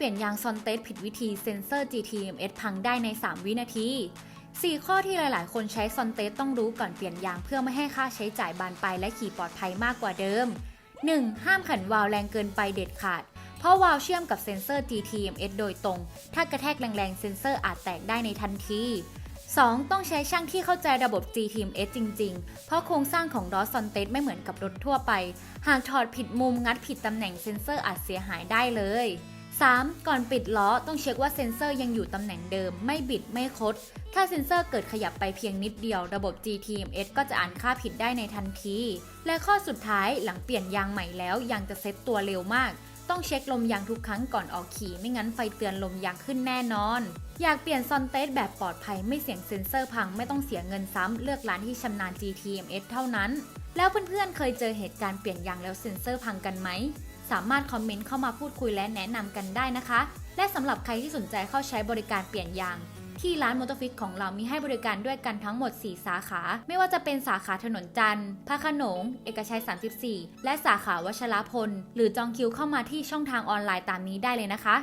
ปลี่ยนยางซอนเตสผิดวิธีเซนเซอร์ GTMS พังได้ใน 3 วินาที 4 ข้อที่หลาย ๆ คนใช้ซอนเตสต้องรู้ก่อนเปลี่ยนยางเพื่อไม่ให้ค่าใช้จ่ายบานปลายและขี่ปลอดภัยมากกว่าเดิม 1. ห้ามขันวาล์วแรงเกินไปเด็ดขาด เพราะวาล์วเชื่อมกับเซ็นเซอร์ GTMS โดยตรง ถ้ากระแทกแรงๆ เซ็นเซอร์อาจแตกได้ในทันที 2. ต้องใช้ช่างที่เข้าใจระบบ GTMS จริง ๆ เพราะโครงสร้างของดอสซอนเตสไม่เหมือนกับรถทั่วไป หากถอดผิดมุมงัดผิดตำแหน่งเซ็นเซอร์อาจเสียหายได้เลย 3. ก่อนปิดล้อต้องเช็คว่าเซ็นเซอร์ยังอยู่ตำแหน่งเดิม ไม่บิดไม่คด ถ้าเซ็นเซอร์เกิดขยับไปเพียงนิดเดียว ระบบ GTMS ก็จะอ่านค่าผิดได้ในทันที และข้อสุดท้ายหลังเปลี่ยนยางใหม่แล้วยางจะเซ็ตตัวเร็วมาก ต้องเช็คลมยางทุกครั้งก่อนออกขี่ไม่งั้นไฟเตือนลมยางขึ้นแน่นอน อยากเปลี่ยนซอนเตสแบบปลอดภัยไม่เสี่ยงเซ็นเซอร์พังไม่ต้องเสียเงินซ้ำเลือกร้านที่ชำนาญ GTMS เท่านั้น แล้วเพื่อนๆเคยเจอเหตุการณ์เปลี่ยนยางแล้วเซ็นเซอร์พังกันไหม สามารถคอมเมนต์เข้ามาพูดคุยและแนะนำกันได้นะคะ และสำหรับใครที่สนใจเข้าใช้บริการเปลี่ยนยาง ที่ร้านมอเตอร์ฟิกของเรามีให้บริการด้วยกันทั้งหมด 4 สาขา ไม่ว่าจะเป็นสาขาถนนจันทร์พระขนง เอกชัย 34 และสาขาวชรพล หรือจองคิวเข้ามาที่ช่องทางออนไลน์ตามนี้ได้เลยนะคะ